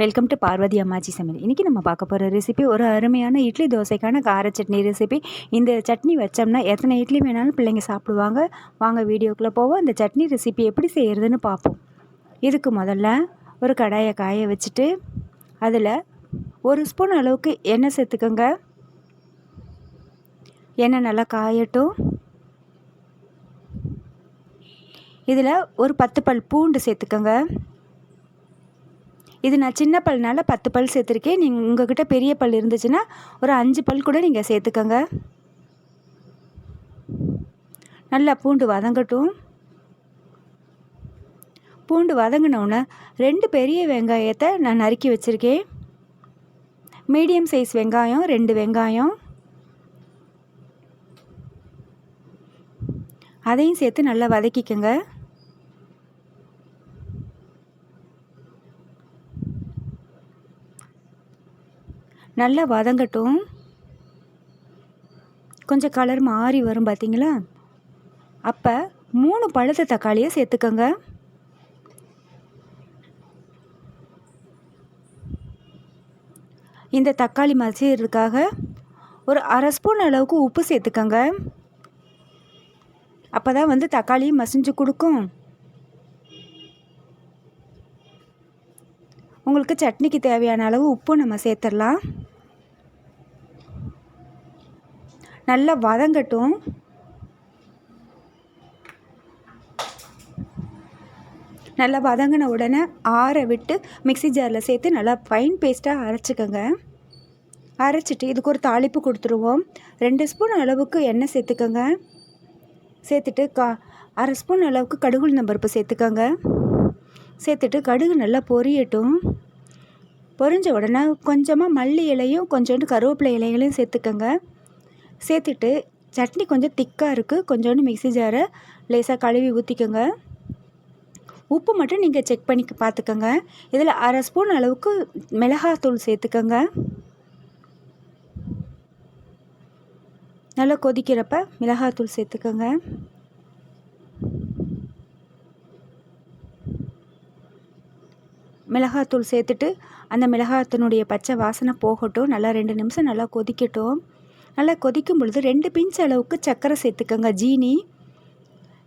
Welcome to Parvati அம்மாச்சி சமையல் இன்றைக்கி நம்ம பார்க்க போகிற ரெசிபி ஒரு அருமையான இட்லி தோசைக்கான கார சட்னி ரெசிபி இந்த சட்னி வச்சோம்னா எத்தனை இட்லி வேணாலும் பிள்ளைங்க சாப்பிடுவாங்க. வாங்க வீடியோக்குள்ளே போவோம். இந்த சட்னி ரெசிபி எப்படி செய்கிறதுன்னு பார்ப்போம். இதுக்கு முதல்ல ஒரு கடாயை காய வச்சுட்டு அதில் ஒரு ஸ்பூன் அளவுக்கு எண்ணெய் சேர்த்துக்கோங்க. எண்ணெய் நல்லா காயட்டும். இதில் ஒரு பத்து பல் பூண்டு சேர்த்துக்கோங்க. இது நான் சின்ன பல்னால் பத்து பல் சேர்த்துருக்கேன். நீங்கள் உங்கள்கிட்ட பெரிய பல் இருந்துச்சுன்னா ஒரு அஞ்சு பல் கூட நீங்கள் சேர்த்துக்கோங்க. நல்லா பூண்டு வதங்கட்டும். பூண்டு வதங்கினோன்னே ரெண்டு பெரிய வெங்காயத்தை நான் நறுக்கி வச்சுருக்கேன். மீடியம் சைஸ் வெங்காயம் ரெண்டு வெங்காயம். அதையும் சேர்த்து நல்லா வதக்கிக்கோங்க. நல்லா வதங்கட்டும். கொஞ்சம் கலர் மாறி வரும் பார்த்தீங்களா அப்போ மூணு பழுத்த தக்காளியை சேர்த்துக்கோங்க. இந்த தக்காளி மசிறதுக்காக ஒரு அரை ஸ்பூன் அளவுக்கு உப்பு சேர்த்துக்கோங்க. அப்போ தான் வந்து தக்காளி மசிஞ்சு கொடுக்கும். உங்களுக்கு சட்னிக்கு தேவையான அளவு உப்பு நம்ம சேர்த்துடலாம். நல்லா வதங்கட்டும். நல்லா வதங்கின உடனே ஆற விட்டு மிக்சி ஜாரில் சேர்த்து நல்லா ஃபைன் பேஸ்ட்டாக அரைச்சிக்கோங்க. அரைச்சிட்டு இதுக்கு ஒரு தாளிப்பு கொடுத்துருவோம். ரெண்டு ஸ்பூன் அளவுக்கு எண்ணெய் சேர்த்துக்கோங்க. சேர்த்துட்டு கா அரை ஸ்பூன் அளவுக்கு கடுகுள் நம்பருப்பு சேர்த்துக்கோங்க. சேர்த்துட்டு கடுகு நல்லா பொரியட்டும். பொரிஞ்ச உடனே கொஞ்சமாக மல்லி இலையும் கொஞ்சோண்டு கருவேப்பிலை இலைகளையும் சேர்த்துக்கோங்க. சேர்த்துட்டு சட்னி கொஞ்சம் திக்காக இருக்குது கொஞ்சோண்டு மிக்சி ஜாரை லேசாக கழுவி ஊற்றிக்கோங்க உப்பு மட்டும் நீங்கள் செக் பண்ணி பார்த்துக்கோங்க இதில் அரை ஸ்பூன் அளவுக்கு மிளகாத்தூள் சேர்த்துக்கோங்க. நல்லா கொதிக்கிறப்ப மிளகாத்தூள் சேர்த்துக்கோங்க. மிளகாத்தூள் சேர்த்துட்டு அந்த மிளகாத்தினுடைய பச்சை வாசனை போகட்டும். நல்லா ரெண்டு நிமிஷம் நல்லா கொதிக்கட்டும். நல்லா கொதிக்கும் பொழுது ரெண்டு பிஞ்ச் அளவுக்கு சர்க்கரை சேர்த்துக்கோங்க ஜீனி.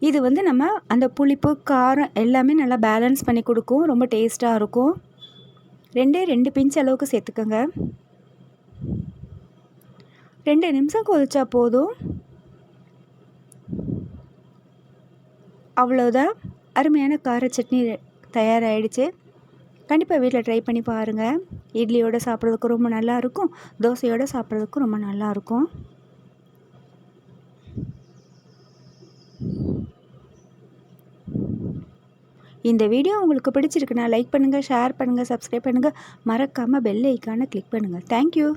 இது வந்து நம்ம அந்த புளிப்பு காரம் எல்லாமே நல்லா பேலன்ஸ் பண்ணி கொடுக்கும். ரொம்ப டேஸ்ட்டாக இருக்கும். ரெண்டே ரெண்டு பிஞ்ச் அளவுக்கு சேர்த்துக்கோங்க. ரெண்டு நிமிஷம் கொதிச்சா போதும். அவ்வளோதான் அருமையான கார சட்னி தயாராகிடுச்சு கண்டிப்பாக வீட்டில் ட்ரை பண்ணி பாருங்கள் இட்லியோடு சாப்பிட்றதுக்கு ரொம்ப நல்லாயிருக்கும் தோசையோடு சாப்பிட்றதுக்கும் ரொம்ப நல்லாயிருக்கும் இந்த வீடியோ உங்களுக்கு பிடிச்சிருக்குன்னா லைக் பண்ணுங்கள் ஷேர் பண்ணுங்கள் சப்ஸ்கிரைப் பண்ணுங்கள் மறக்காமல் பெல் ஐக்கானை கிளிக் பண்ணுங்கள் தேங்க்யூ